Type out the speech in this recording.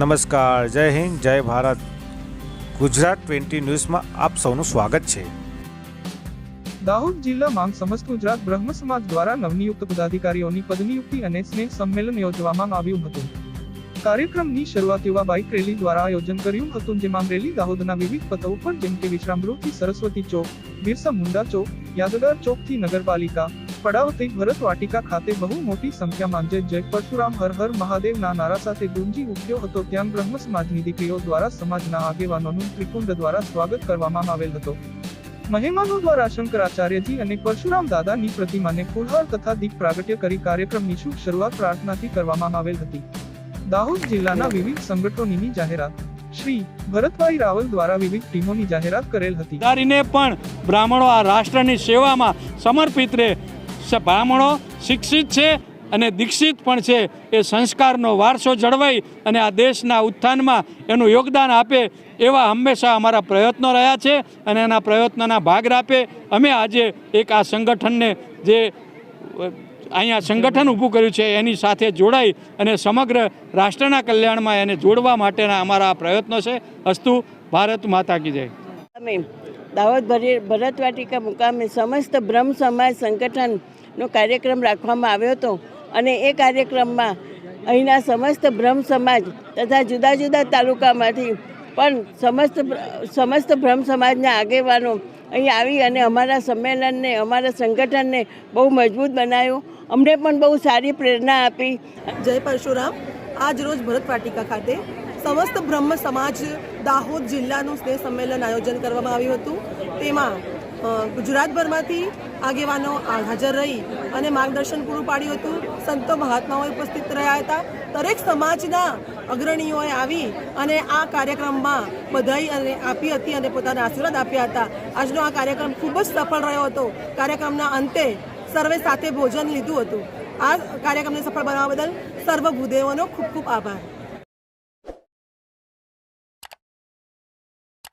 નમસ્કાર, જય હિન્દ, જય ભારત. ગુજરાત ટ્વેન્ટી ન્યૂઝમાં આપ સૌનું સ્વાગત છે. દાહોદ જિલ્લામાં સમસ્ત ગુજરાત બ્રહ્મ સમાજ દ્વારા નવનિયુક્ત પદાધિકારીઓની પદનિયુક્તિ અને સ્નેહ સંમેલન યોજવામાં આવ્યું હતું. કાર્યક્રમની શરૂઆત યુવા બાઇક રેલી દ્વારા આયોજન કર્યું હતું, જેમાં રેલી દાહોદના વિવિધ પતો ઉપર જેમ કે વિશ્રામગૃહથી સરસ્વતી ચોક, બિરસા મુંડા ચોક, યાદગાર ચોકથી નગરપાલિકા પડાવતી ભરત વાટિકા ખાતે બહુ મોટી સંખ્યામાં જય જય પરશુરામ, હર હર મહાદેવના નારા સાથે ગુંજી ઉઠ્યો હતો, ત્યાં બ્રહ્મ સમાજની દીકરીઓ દ્વારા સમાજના આગેવાનોનું ત્રિકુંડ દ્વારા સ્વાગત કરવામાં આવેલ હતો. મહેમાનો દ્વારા શંકરાચાર્યજી અને પરશુરામ દાદાની પ્રતિમાને ફૂલહાર તથા દીપ પ્રાગટ્ય કરી કાર્યક્રમની શુભ શરૂઆત પ્રાર્થનાથી કરવામાં આવેલ હતી. દાહોદ જિલ્લાના વિવિધ સંગઠનોની જાહેરાત. શ્રી ભરતભાઈ રાવલ દ્વારા વિવિધ ટીમોની જાહેરાત કરેલ હતી. પણ બ્રાહ્મણો આ રાષ્ટ્રની સેવામાં સમર્પિત રહે. બ્રાહ્મણો શિક્ષિત છે અને દીક્ષિત પણ છે. એ સંસ્કારનો વારસો જળવાઈ અને આ દેશના ઉત્થાનમાં એનું યોગદાન આપે એવા હંમેશા અમારા પ્રયત્નો રહ્યા છે અને એના પ્રયત્નોના ભાગરૂપે અમે આજે એક આ સંગઠનને જે અહીંયા સંગઠન ઊભું કર્યું છે એની સાથે જોડાઈ અને સમગ્ર રાષ્ટ્રના કલ્યાણમાં એને જોડવા માટેના અમારા પ્રયત્નો છે. અસ્તુ, ભારત માતા કી જય. દાહોદ ભરતવાટિકા ભરત વાટિકા મુકામે સમસ્ત બ્રહ્મ સમાજ સંગઠનનો કાર્યક્રમ રાખવામાં આવ્યો હતો અને એ કાર્યક્રમમાં અહીંના સમસ્ત બ્રહ્મ સમાજ તથા જુદા જુદા તાલુકામાંથી પણ સમસ્ત સમસ્ત બ્રહ્મ સમાજના આગેવાનો અહીં આવી અને અમારા સંમેલનને, અમારા સંગઠનને બહુ મજબૂત બનાવ્યું. અમને પણ બહુ સારી પ્રેરણા આપી. જય પરશુરામ. આજ રોજ ભરત વાટિકા ખાતે સમસ્ત બ્રહ્મ સમાજ દાહોદ જિલ્લાનું સ્નેહ સંમેલન આયોજન કરવામાં આવ્યું હતું. તેમાં ગુજરાતભરમાંથી આગેવાનો હાજર રહી અને માર્ગદર્શન પૂરું પાડ્યું હતું. સંતો મહાત્માઓ ઉપસ્થિત રહ્યા હતા. દરેક સમાજના અગ્રણીઓએ આવી અને આ કાર્યક્રમમાં બધાઈ અને આપી હતી અને પોતાના આશીર્વાદ આપ્યા હતા. આજનો આ કાર્યક્રમ ખૂબ જ સફળ રહ્યો હતો. કાર્યક્રમના અંતે સર્વે સાથે ભોજન લીધું હતું. આ કાર્યક્રમને સફળ બનાવવા બદલ સર્વ ભૂદેવોનો ખૂબ ખૂબ આભાર.